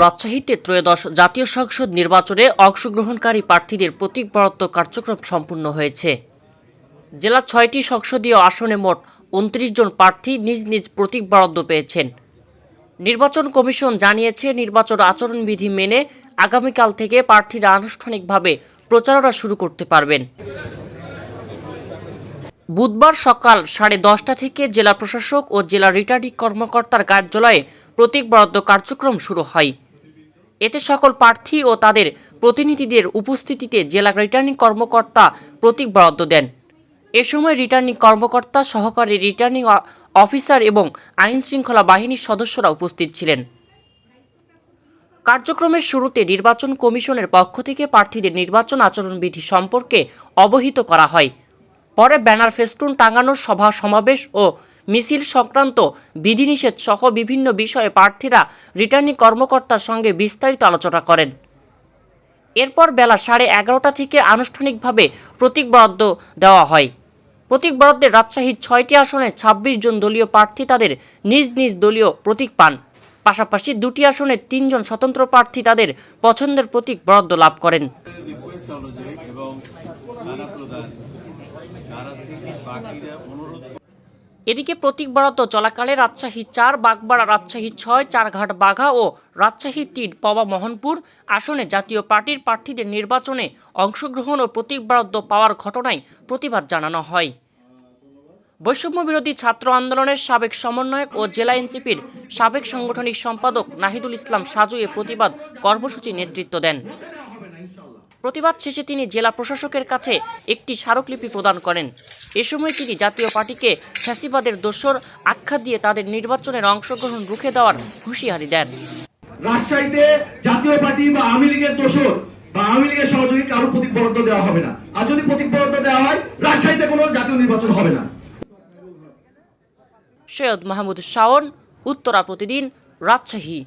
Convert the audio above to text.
রাজশাহীতে ত্রয়োদশ জাতীয় সংসদ নির্বাচনে অংশগ্রহণকারী প্রার্থীদের প্রতীক বরাদ্দ কার্যক্রম সম্পূর্ণ হয়েছে। জেলার ছয়টি সংসদীয় আসনে মোট উনত্রিশ জন প্রার্থী নিজ নিজ প্রতীক বরাদ্দ পেয়েছেন। নির্বাচন কমিশন জানিয়েছে, নির্বাচন আচরণবিধি মেনে আগামীকাল থেকে প্রার্থীরা আনুষ্ঠানিকভাবে প্রচারণা শুরু করতে পারবেন। বুধবার সকাল সাড়ে দশটা থেকে জেলা প্রশাসক ও জেলা রিটার্নিং কর্মকর্তার কার্যালয়ে প্রতীক বরাদ্দ কার্যক্রম শুরু হয়। এতে সকল প্রার্থী ও তাদের প্রতিনিধিদের উপস্থিতিতে জেলা রিটার্নিং কর্মকর্তা প্রতীক বরাদ্দ দেন। এ সময় রিটার্নিং কর্মকর্তা, সহকারী রিটার্নিং অফিসার এবং আইন শৃঙ্খলা বাহিনীর সদস্যরা উপস্থিত ছিলেন। কার্যক্রমের শুরুতে নির্বাচন কমিশনের পক্ষ থেকে প্রার্থীদের নির্বাচন আচরণবিধি সম্পর্কে অবহিত করা হয়। পরে ব্যানার ফেস্টুন টাঙানোর সভা সমাবেশ ও মিছিল সংক্রান্ত বিধিনিষেধ সহ বিভিন্ন বিষয়ে প্রার্থীরা রিটার্নিং কর্মকর্তার সঙ্গে বিস্তারিত আলোচনা করেন। এরপর বেলা সাড়ে এগারোটা থেকে আনুষ্ঠানিকভাবে প্রতীক বরাদ্দ দেওয়া হয়। প্রতীক বরাদ্দে রাজশাহীর ছয়টি আসনে ২৬ জন দলীয় প্রার্থী তাদের নিজ নিজ দলীয় প্রতীক পান। পাশাপাশি দুটি আসনে তিনজন স্বতন্ত্র প্রার্থী তাদের পছন্দের প্রতীক বরাদ্দ লাভ করেন। এদিকে প্রতীক বরাদ্দ চলাকালে রাজশাহী চার, বাগবাড়া রাজশাহী ছয়, চারঘাট বাঘা ও রাজশাহী তিন, পবা মোহনপুর আসনে জাতীয় পার্টির প্রার্থীদের নির্বাচনে অংশগ্রহণ ও প্রতীক বরাদ্দ পাওয়ার ঘটনায় প্রতিবাদ জানানো হয়। বৈষম্য বিরোধী ছাত্র আন্দোলনের সাবেক সমন্বয়ক ও জেলা এনসিপির সাবেক সাংগঠনিক সম্পাদক নাহিদুল ইসলাম সাজু এ প্রতিবাদ কর্মসূচি নেতৃত্ব দেন। প্রতিবাদ শেষে তিনি জেলা প্রশাসকের কাছে একটি স্মারকলিপি প্রদান করেন। এ সময় তিনি জাতীয় পার্টিকে ফ্যাসিবাদের দোসর আখ্যা দিয়ে তাদের নির্বাচনের অংশগ্রহণ রুখে দেওয়ার হুঁশিয়ারি দেন। রাজশাহীতে জাতীয় পার্টি বা আওয়ামী লীগের দোষর বা আওয়ামী লীগের সহযোগী কারও প্রতীক বরাদ্দ দেওয়া হবে না। আর যদি প্রতীক বরাদ্দ দেওয়া হয় রাজশাহীতে কোনো জাতীয় নির্বাচন হবে না। সৈয়দ মাহমুদ শাওন উত্তরা প্রতিদিন রাজশাহী।